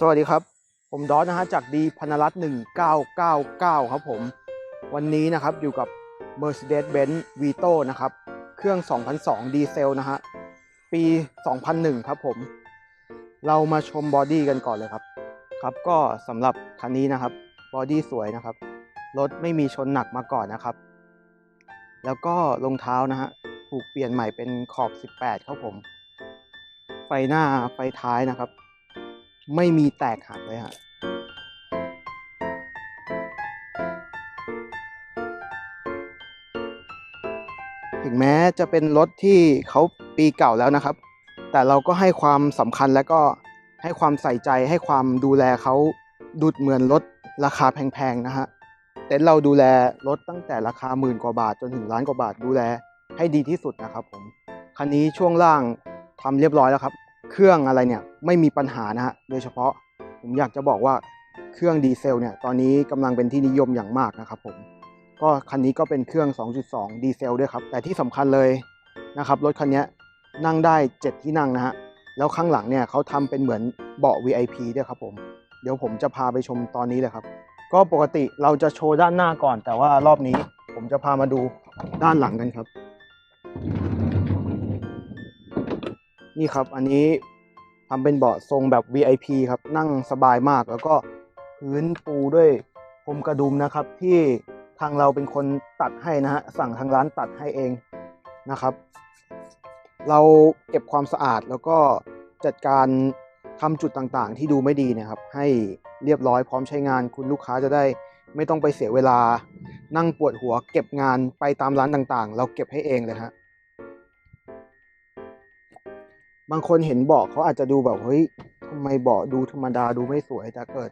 สวัสดีครับ ผมดอสนะฮะจากดีพนรัตน์1999 ครับผม วันนี้นะครับอยู่กับ Mercedes-Benz Vito นะครับ เครื่อง 2002 ดีเซลนะฮะ ปี 2001 ครับผม เรามาชมบอดี้กันก่อนเลยครับ ครับก็สำหรับคันนี้นะครับ บอดี้สวยนะครับ รถไม่มีชนหนักมาก่อนนะครับ แล้วก็รองเท้านะฮะ ถูกเปลี่ยนใหม่เป็นขอบ 18 ครับผม ไฟหน้าไฟท้ายนะครับ ไม่มีแตกหักเลยฮะถึงแม้จะเป็นรถที่เขาปีเก่าแล้วนะครับ แต่เราก็ให้ความสำคัญและก็ให้ความใส่ใจให้ความดูแลเขาดุดเหมือนรถราคาแพงๆนะฮะเต็นท์เราดูแลรถตั้งแต่ราคาหมื่นกว่าบาทจนถึงล้านกว่าบาทดูแลให้ดีที่สุดนะครับผมคันนี้ช่วงล่างทำเรียบร้อยแล้วครับ เครื่องอะไรเนี่ยไม่มีปัญหานะฮะโดยเฉพาะผมอยากจะบอกว่าเครื่องดีเซลเนี่ยตอนนี้กำลังเป็นที่นิยมอย่างมากนะครับผมก็คันนี้ก็เป็นเครื่อง 2.2 ดีเซลด้วยครับ แต่ที่สำคัญเลยนะครับรถคันนี้นั่งได้ 7 ที่นั่งนะฮะแล้วข้างหลังเนี่ยเขาทำเป็นเหมือนเบาะ VIP ด้วยครับผมเดี๋ยวผมจะพาไปชมตอนนี้เลยครับ ก็ปกติเราจะโชว์ด้านหน้าก่อน แต่ว่ารอบนี้ผมจะพามาดูด้านหลังกันครับ นี่ครับ อันนี้ทำเป็นเบาะทรงแบบ VIP ครับ นั่งสบายมาก แล้วก็พื้นปูด้วยพรมกระดุมนะครับ ที่ทางเราเป็นคนตัดให้นะฮะ สั่งทางร้านตัดให้เองนะครับ เราเก็บความสะอาดแล้วก็จัดการทำจุดต่างๆ ที่ดูไม่ดีนะครับ ให้เรียบร้อยพร้อมใช้งานคุณลูกค้าจะได้ไม่ต้องไปเสียเวลา นั่งปวดหัวเก็บงานไปตามร้านต่างๆ เราเก็บให้เองเลยฮะ บางคนเห็นเบาะเขาอาจจะดูแบบเฮ้ยทำไมเบาะดูธรรมดาดูไม่สวยแต่เกิด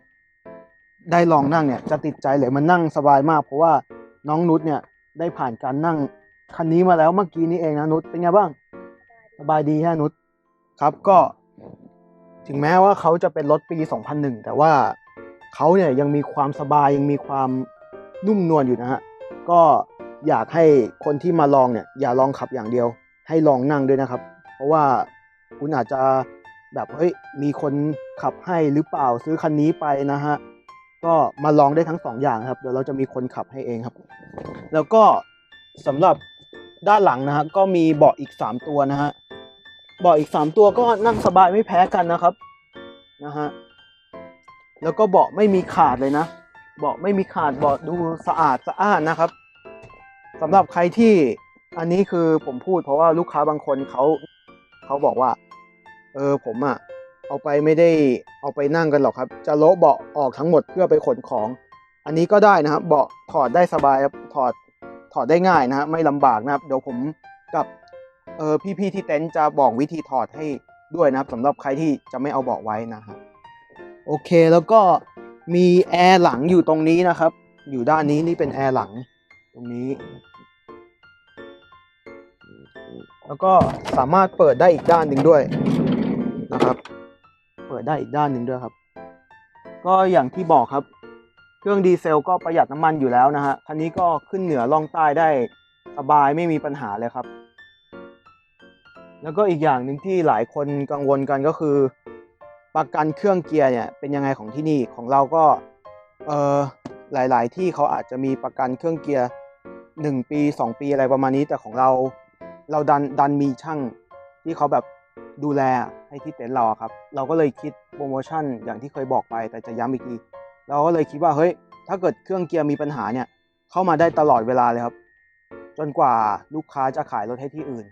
ได้ลองนั่งเนี่ย จะติดใจเลยมันนั่งสบายมาก เพราะว่าน้องนุชเนี่ยได้ผ่านการนั่งคันนี้มาแล้วเมื่อกี้นี้เองนะนุชเป็นไงบ้าง สบายดีฮะนุชครับก็ ถึงแม้ว่าเขาจะเป็นรถปี 2001 แต่ว่าเขาเนี่ยยังมีความสบายยังมีความนุ่มนวลอยู่นะฮะก็อยากให้คนที่มาลองเนี่ยอย่าลองขับอย่างเดียว ให้ลองนั่งด้วยนะครับ เพราะว่า คุณอาจจะแบบเฮ้ยมีคนขับให้หรือเปล่าซื้อคันนี้ไปนะฮะก็มาลองได้ทั้งสองอย่างครับเดี๋ยวเราจะมีคนขับให้เองครับ แล้วก็สำหรับด้านหลังนะฮะก็มีเบาะอีก3ตัวนะฮะเบาะอีก3ตัวก็นั่งสบายไม่แพ้กันนะครับนะฮะแล้วก็เบาะไม่มีขาดเลยนะเบาะไม่มีขาดเบาะดูสะอาดสะอ้านนะครับสำหรับใครที่อันนี้คือผมพูดเพราะว่าลูกค้าบางคนเขา เขาบอกว่า เออผมอะเอาไปไม่ได้เอาไปนั่งกันหรอกครับ จะโละเบาะออกทั้งหมดเพื่อไปขนของ อันนี้ก็ได้นะครับ เบาะถอดได้สบายครับถอดถอดได้ง่ายนะฮะไม่ลำบากนะครับ เดี๋ยวผมกับเออพี่ๆที่เต็นท์จะบอกวิธีถอดให้ด้วยนะครับสำหรับใครที่จะไม่เอาเบาะไว้นะฮะโอเคแล้วก็มีแอร์หลังอยู่ตรงนี้นะครับ อยู่ด้านนี้นี่เป็นแอร์หลังตรงนี้ แล้วก็สามารถเปิดได้อีกด้านหนึ่งด้วยนะครับ เปิดได้อีกด้านหนึ่งด้วยครับ ก็อย่างที่บอกครับ เครื่องดีเซลก็ประหยัดน้ำมันอยู่แล้วนะฮะคันนี้ก็ขึ้นเหนือล่องใต้ได้สบายไม่มีปัญหาเลยครับ แล้วก็อีกอย่างหนึ่งที่หลายคนกังวลกันก็คือ ประกันเครื่องเกียร์เนี่ยเป็นยังไงของที่นี่ของเราก็เออหลาย ๆ ที่เขาอาจจะมีประกันเครื่องเกียร์หนึ่งปีสองปีอะไรประมาณนี้แต่ของเรา เราดันดันมีช่างที่เขาแบบดูแลให้ที่เต็นท์เราครับ เราก็เลยคิดโปรโมชั่นอย่างที่เคยบอกไป แต่จะย้ำอีกทีเราก็เลยคิดว่าเฮ้ยถ้าเกิดเครื่องเกียร์มีปัญหาเนี่ย เข้ามาได้ตลอดเวลาเลยครับ จนกว่าลูกค้าจะขายรถให้ที่อื่น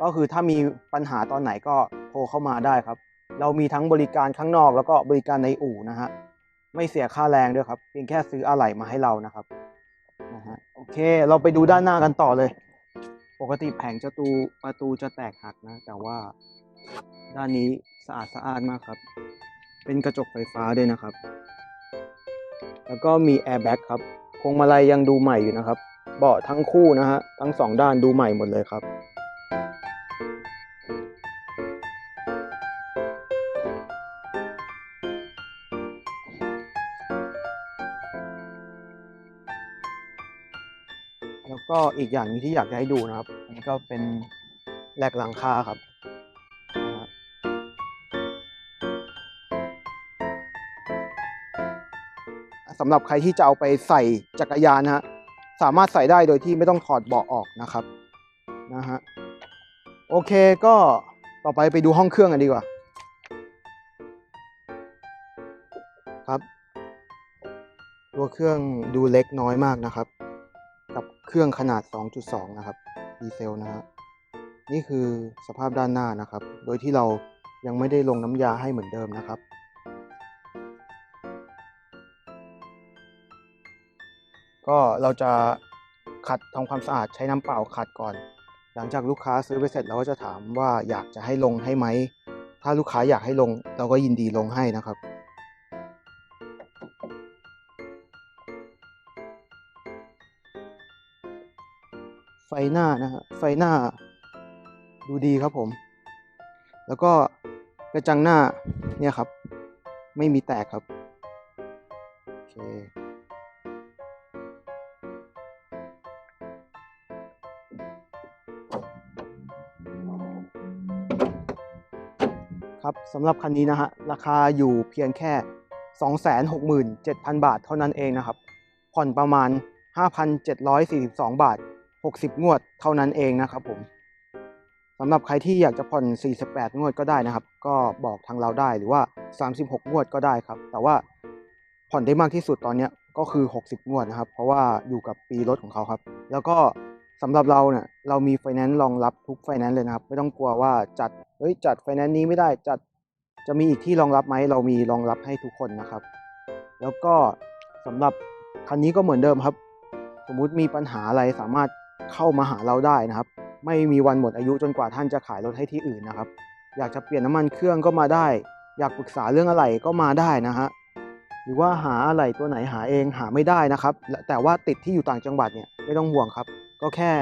ก็คือถ้ามีปัญหาตอนไหนก็โทรเข้ามาได้ครับ เรามีทั้งบริการข้างนอกแล้วก็บริการในอู่นะฮะไม่เสียค่าแรงด้วยครับเพียงแค่ซื้ออะไหล่มาให้เรานะครับนะฮะโอเค เราไปดูด้านหน้ากันต่อเลย ปกติแผงจะตูประตูจะแตกหักนะ แต่ว่าด้านนี้สะอาดสะอาดมากครับ เป็นกระจกไฟฟ้าด้วยนะครับ แล้วก็มีแอร์แบ็กครับพวงมาลัยยังดูใหม่อยู่นะครับ เบาะทั้งคู่นะฮะทั้งสองด้านดูใหม่หมดเลยครับ แล้วก็อีกอย่างนึงที่อยากจะให้ดูนะครับอันนี้ก็เป็นแหลกหลังคาครับสำหรับใครที่จะเอาไปใส่จักรยานนะฮะสามารถใส่ได้โดยที่ไม่ต้องถอดเบาะออกนะครับนะฮะโอเคก็ต่อไปไปดูห้องเครื่องกันดีกว่า ครับ ตัวเครื่องดูเล็กน้อยมากนะครับ เครื่องขนาด 2.2 นะครับ ดีเซลนะฮะ นี่คือสภาพด้านหน้านะครับ โดยที่เรายังไม่ได้ลงน้ำยาให้เหมือนเดิมนะครับ ก็เราจะขัดทำความสะอาดใช้น้ำเปล่าขัดก่อน หลังจากลูกค้าซื้อไปเสร็จเราก็จะถามว่าอยากจะให้ลงให้ไหม ถ้าลูกค้าอยากให้ลงเราก็ยินดีลงให้นะครับ หน้านะฮะไฟหน้า ดูดีครับผม แล้วก็กระจังหน้าเนี่ยครับ ไม่มีแตกครับโอเคครับสำหรับคันนี้นะฮะราคาอยู่เพียงแค่ 267,000 บาทเท่านั้นเองนะครับ ผ่อนประมาณ 5,742 บาท 60 งวดเท่านั้นเองนะครับผมสำหรับใครที่อยากจะผ่อน 48 งวดก็ได้นะครับ ก็บอกทางเราได้หรือว่า 36 งวดก็ได้ครับ แต่ว่าผ่อนได้มากที่สุดตอนนี้ก็คือ 60 งวดนะครับ เพราะว่าอยู่กับปีรถของเขาครับ แล้วก็สำหรับเราเนี่ยเรามีไฟแนนซ์รองรับทุกไฟแนนซ์เลยนะครับ ไม่ต้องกลัวว่าจัดเฮ้ยจัดไฟแนนซ์นี้ไม่ได้จัดจะมีอีกที่รองรับไหมเรามีรองรับให้ทุกคนนะครับ แล้วก็สำหรับคันนี้ก็เหมือนเดิมครับ สมมุติมีปัญหาอะไรสามารถ เข้ามาหาเราได้นะครับ ไม่มีวันหมดอายุจนกว่าท่านจะขายรถให้ที่อื่นนะครับ อยากจะเปลี่ยนน้ำมันเครื่องก็มาได้ อยากปรึกษาเรื่องอะไรก็มาได้นะฮะหรือว่าหาอะไรตัวไหนหาเองหาไม่ได้นะครับ แต่ว่าติดที่อยู่ต่างจังหวัดเนี่ยไม่ต้องห่วงครับ ก็แค่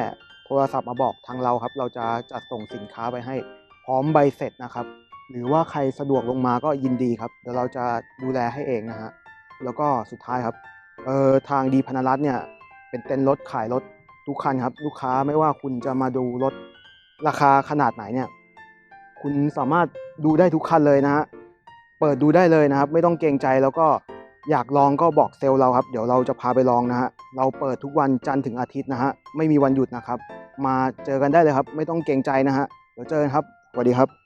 โทรศัพท์มาบอกทางเราครับ เราจะจัดส่งสินค้าไปให้พร้อมใบเสร็จนะครับ หรือว่าใครสะดวกลงมาก็ยินดีครับเดี๋ยวเราจะดูแลให้เองนะฮะแล้วก็สุดท้ายครับเออทางดีพนรัตน์เนี่ยเป็นเต็นท์รถขายรถ ทุกคันครับ ลูกค้าไม่ว่าคุณจะมาดูรถราคาขนาดไหนเนี่ย คุณสามารถดูได้ทุกคันเลยนะฮะเปิดดูได้เลยนะครับ ไม่ต้องเกรงใจแล้วก็อยากลองก็บอกเซลล์เราครับ เดี๋ยวเราจะพาไปลองนะฮะเราเปิดทุกวันจันทร์ถึงอาทิตย์นะฮะไม่มีวันหยุดนะครับ มาเจอกันได้เลยครับ ไม่ต้องเกรงใจนะฮะเดี๋ยวเจอกันครับสวัสดีครับ